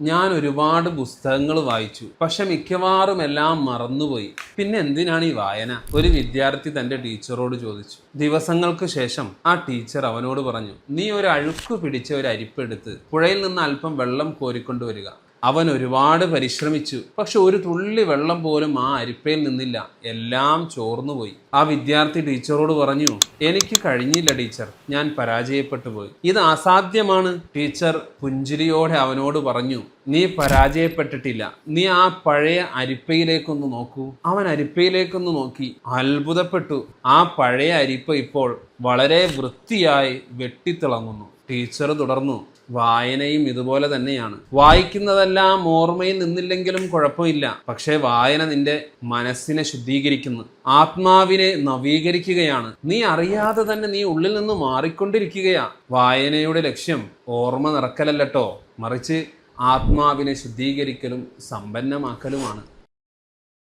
ഞാൻ ഒരുപാട് പുസ്തകങ്ങൾ വായിച്ചു. പക്ഷെ മിക്കവാറും എല്ലാം മറന്നുപോയി. പിന്നെ എന്തിനാണ് ഈ വായന? ഒരു വിദ്യാർത്ഥി തന്റെ ടീച്ചറോട് ചോദിച്ചു. ദിവസങ്ങൾക്ക് ശേഷം ആ ടീച്ചർ അവനോട് പറഞ്ഞു നീ ഒരു അഴുക്ക് പിടിച്ച ഒരു അരിപ്പെടുത്ത്. പുഴയിൽ നിന്ന് അല്പം വെള്ളം കോരിക്കൊണ്ടുവരിക അവൻ ഒരുപാട് പരിശ്രമിച്ചു. പക്ഷെ ഒരു തുള്ളി വെള്ളം പോലും ആ അരിപ്പയിൽ നിന്നില്ല. എല്ലാം ചോർന്നുപോയി. ആ വിദ്യാർത്ഥി ടീച്ചറോട് പറഞ്ഞു എനിക്ക് കഴിഞ്ഞില്ല ടീച്ചർ. ഞാൻ പരാജയപ്പെട്ടു പോയി. ഇത് അസാധ്യമാണ്. ടീച്ചർ പുഞ്ചിരിയോടെ അവനോട് പറഞ്ഞു നീ പരാജയപ്പെട്ടിട്ടില്ല. നീ ആ പഴയ അരിപ്പയിലേക്കൊന്ന് നോക്കൂ. അവൻ അരിപ്പയിലേക്കൊന്ന് നോക്കി. അത്ഭുതപ്പെട്ടു. ആ പഴയ അരിപ്പ ഇപ്പോൾ വളരെ വൃത്തിയായി വെട്ടിത്തിളങ്ങുന്നു. ടീച്ചർ തുടർന്നു. വായനയും ഇതുപോലെ തന്നെയാണ്. വായിക്കുന്നതെല്ലാം ഓർമ്മയിൽ നിന്നില്ലെങ്കിലും കുഴപ്പമില്ല. പക്ഷേ വായന നിന്റെ മനസ്സിനെ ശുദ്ധീകരിക്കുന്നു. ആത്മാവിനെ നവീകരിക്കുകയാണ്. നീ അറിയാതെ തന്നെ നീ ഉള്ളിൽ നിന്ന് മാറിക്കൊണ്ടിരിക്കുകയാ. വായനയുടെ ലക്ഷ്യം ഓർമ്മ നിറക്കലല്ലോ മറിച്ച് ആത്മാവിനെ ശുദ്ധീകരിക്കലും സമ്പന്നമാക്കലുമാണ്.